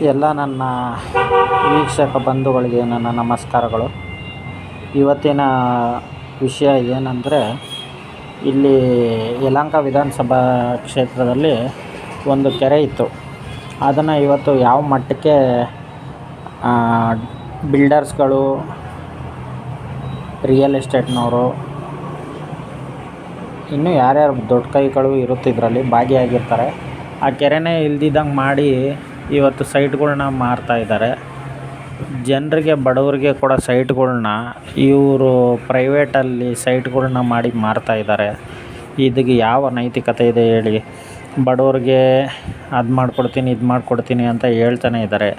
ಎಲ್ಲ ನನ್ನ ವೀಕ್ಷಕ ಬಂಧುಗಳಿಗೆ ನನ್ನ ನಮಸ್ಕಾರಗಳು. ಇವತ್ತಿನ ವಿಷಯ ಏನಂದರೆ, ಇಲ್ಲಿ ಯಲಹಂಕ ವಿಧಾನಸಭಾ ಕ್ಷೇತ್ರದಲ್ಲಿ ಒಂದು ಕೆರೆ ಇತ್ತು. ಅದನ್ನು ಇವತ್ತು ಯಾವ ಮಟ್ಟಕ್ಕೆ ಬಿಲ್ಡರ್ಸ್ಗಳು ರಿಯಲ್ ಎಸ್ಟೇಟ್ನವರು ಇನ್ನೂ ಯಾರ್ಯಾರು ದೊಡ್ಡ ಕೈಗಳು ಇರುತ್ತೆ ಇದರಲ್ಲಿ ಭಾಗಿಯಾಗಿರ್ತಾರೆ, ಆ ಕೆರೆನೇ ಇಲ್ದಿದ್ದಂಗೆ ಮಾಡಿ ಇವತ್ತು ಸೈಟ್ಗಳ್ನ ಮಾರ್ತಾ ಇದ್ದಾರೆ. ಜನರಿಗೆ, ಬಡವರಿಗೆ ಕೊಡೋ ಸೈಟ್ಗಳ್ನ ಇವರು ಪ್ರೈವೇಟಲ್ಲಿ ಸೈಟ್ಗಳನ್ನ ಮಾಡಿ ಮಾರ್ತಾ ಇದ್ದಾರೆ. ಇದಕ್ಕೆ ಯಾವ ನೈತಿಕತೆ ಇದೆ ಹೇಳಿ. ಬಡವ್ರಿಗೆ ಅದು ಮಾಡಿಕೊಡ್ತೀನಿ, ಇದು ಮಾಡಿಕೊಡ್ತೀನಿ ಅಂತ ಹೇಳ್ತಾನೆ ಇದ್ದಾರೆ.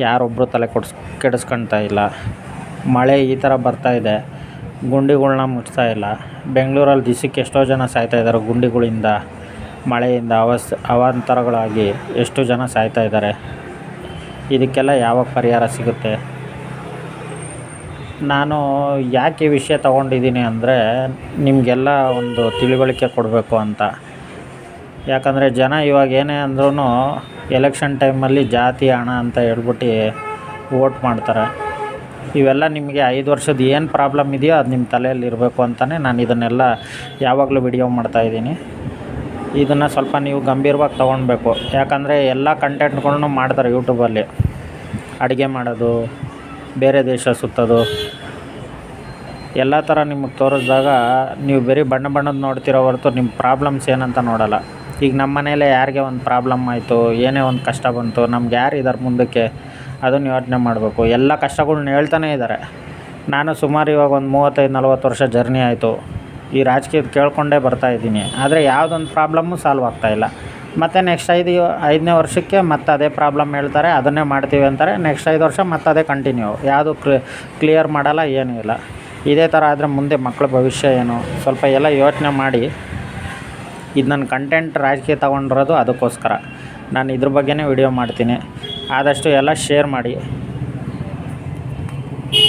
ಯಾರೊಬ್ಬರು ತಲೆ ಕೊಡ್ಸ್ ಕೆಡಿಸ್ಕೊಳ್ತಾ ಇಲ್ಲ. ಮಳೆ ಈ ಥರ ಬರ್ತಾ ಇದೆ. ಗುಂಡಿಗಳ್ನ ಮುಚ್ತಾ ಇಲ್ಲ. ಬೆಂಗಳೂರಲ್ಲಿ ದಿಸಕ್ಕೆ ಎಷ್ಟೋ ಜನ ಸಾಯ್ತಾ ಇದ್ದಾರೆ ಗುಂಡಿಗಳಿಂದ. ಮಳೆಯಿಂದ ಅವಸ್, ಅವಾಂತರಗಳಾಗಿ ಎಷ್ಟು ಜನ ಸಾಯ್ತಾ ಇದ್ದಾರೆ? ಇದಕ್ಕೆಲ್ಲ ಯಾವಾಗ ಪರಿಹಾರ ಸಿಗುತ್ತೆ? ನಾನು ಯಾಕೆ ವಿಷಯ ತಗೊಂಡಿದ್ದೀನಿ ಅಂದರೆ ನಿಮಗೆಲ್ಲ ಒಂದು ತಿಳುವಳಿಕೆ ಕೊಡಬೇಕು ಅಂತ. ಯಾಕಂದರೆ ಜನ ಇವಾಗ ಏನೇ ಅಂದ್ರೂ ಎಲೆಕ್ಷನ್ ಟೈಮಲ್ಲಿ ಜಾತಿ, ಹಣ ಅಂತ ಹೇಳ್ಬಿಟ್ಟು ವೋಟ್ ಮಾಡ್ತಾರೆ. ಇವೆಲ್ಲ ನಿಮಗೆ ಐದು ವರ್ಷದ ಏನು ಪ್ರಾಬ್ಲಮ್ ಇದೆಯೋ ಅದು ನಿಮ್ಮ ತಲೆಯಲ್ಲಿ ಇರಬೇಕು ಅಂತಲೇ ನಾನು ಇದನ್ನೆಲ್ಲ ಯಾವಾಗಲೂ ವಿಡಿಯೋ ಮಾಡ್ತಾಯಿದ್ದೀನಿ ಇದನ್ನು ಸ್ವಲ್ಪ ನೀವು ಗಂಭೀರವಾಗಿ ತೊಗೊಳ್ಬೇಕು. ಯಾಕಂದರೆ ಎಲ್ಲ ಕಂಟೆಂಟ್ಗಳನ್ನು ಮಾಡ್ತಾರೆ ಯೂಟ್ಯೂಬಲ್ಲಿ ಅಡುಗೆ ಮಾಡೋದು, ಬೇರೆ ದೇಶ ಸುತ್ತೋದು. ಎಲ್ಲ ಥರ ನಿಮಗೆ ತೋರಿಸ್ದಾಗ ನೀವು ಬರೀ ಬಣ್ಣ ಬಣ್ಣದ ನೋಡ್ತಿರೋ ಹೊರತು ನಿಮ್ಮ ಪ್ರಾಬ್ಲಮ್ಸ್ ಏನಂತ ನೋಡೋಲ್ಲ. ಈಗ ನಮ್ಮ ಮನೇಲೆ ಯಾರಿಗೆ ಒಂದು ಪ್ರಾಬ್ಲಮ್ ಆಯಿತು, ಏನೇ ಒಂದು ಕಷ್ಟ ಬಂತು, ನಮ್ಗೆ ಯಾರು ಇದ್ದಾರೆ ಮುಂದಕ್ಕೆ ಅದನ್ನು ಯೋಚನೆ ಮಾಡಬೇಕು. ಎಲ್ಲ ಕಷ್ಟಗಳ್ನ ಹೇಳ್ತಾನೇ ಇದ್ದಾರೆ ನಾನು ಸುಮಾರು ಇವಾಗ ಒಂದು ಮೂವತ್ತೈದು ನಲ್ವತ್ತು ವರ್ಷ ಜರ್ನಿ ಆಯಿತು. ಈ ರಾಜಕೀಯದ ಕೇಳ್ಕೊಂಡೇ ಬರ್ತಾಯಿದ್ದೀನಿ ಆದರೆ ಯಾವುದೊಂದು ಪ್ರಾಬ್ಲಮ್ಮು ಸಾಲ್ವ್ ಆಗ್ತಾ ಇಲ್ಲ. ಮತ್ತು ನೆಕ್ಸ್ಟ್ ಐದು ಐದನೇ ವರ್ಷಕ್ಕೆ ಮತ್ತೆ ಅದೇ ಪ್ರಾಬ್ಲಮ್ ಹೇಳ್ತಾರೆ, ಅದನ್ನೇ ಮಾಡ್ತೀವಿ ಅಂತಾರೆ. ನೆಕ್ಸ್ಟ್ ಐದು ವರ್ಷ ಮತ್ತೆ ಅದೇ ಕಂಟಿನ್ಯೂ ಯಾವುದು ಕ್ಲಿಯರ್ ಮಾಡಲ್ಲ, ಏನೂ ಇಲ್ಲ. ಇದೇ ಥರ ಆದರೆ ಮುಂದೆ ಮಕ್ಕಳ ಭವಿಷ್ಯ ಏನು? ಸ್ವಲ್ಪ ಎಲ್ಲ ಯೋಚನೆ ಮಾಡಿ. ಇದು ನನ್ನ ಕಂಟೆಂಟ್ ರಾಜಕೀಯ ತಗೊಂಡಿರೋದು ಅದಕ್ಕೋಸ್ಕರ. ನಾನು ಇದ್ರ ಬಗ್ಗೆನೇ ವಿಡಿಯೋ ಮಾಡ್ತೀನಿ. ಆದಷ್ಟು ಎಲ್ಲ ಶೇರ್ ಮಾಡಿ.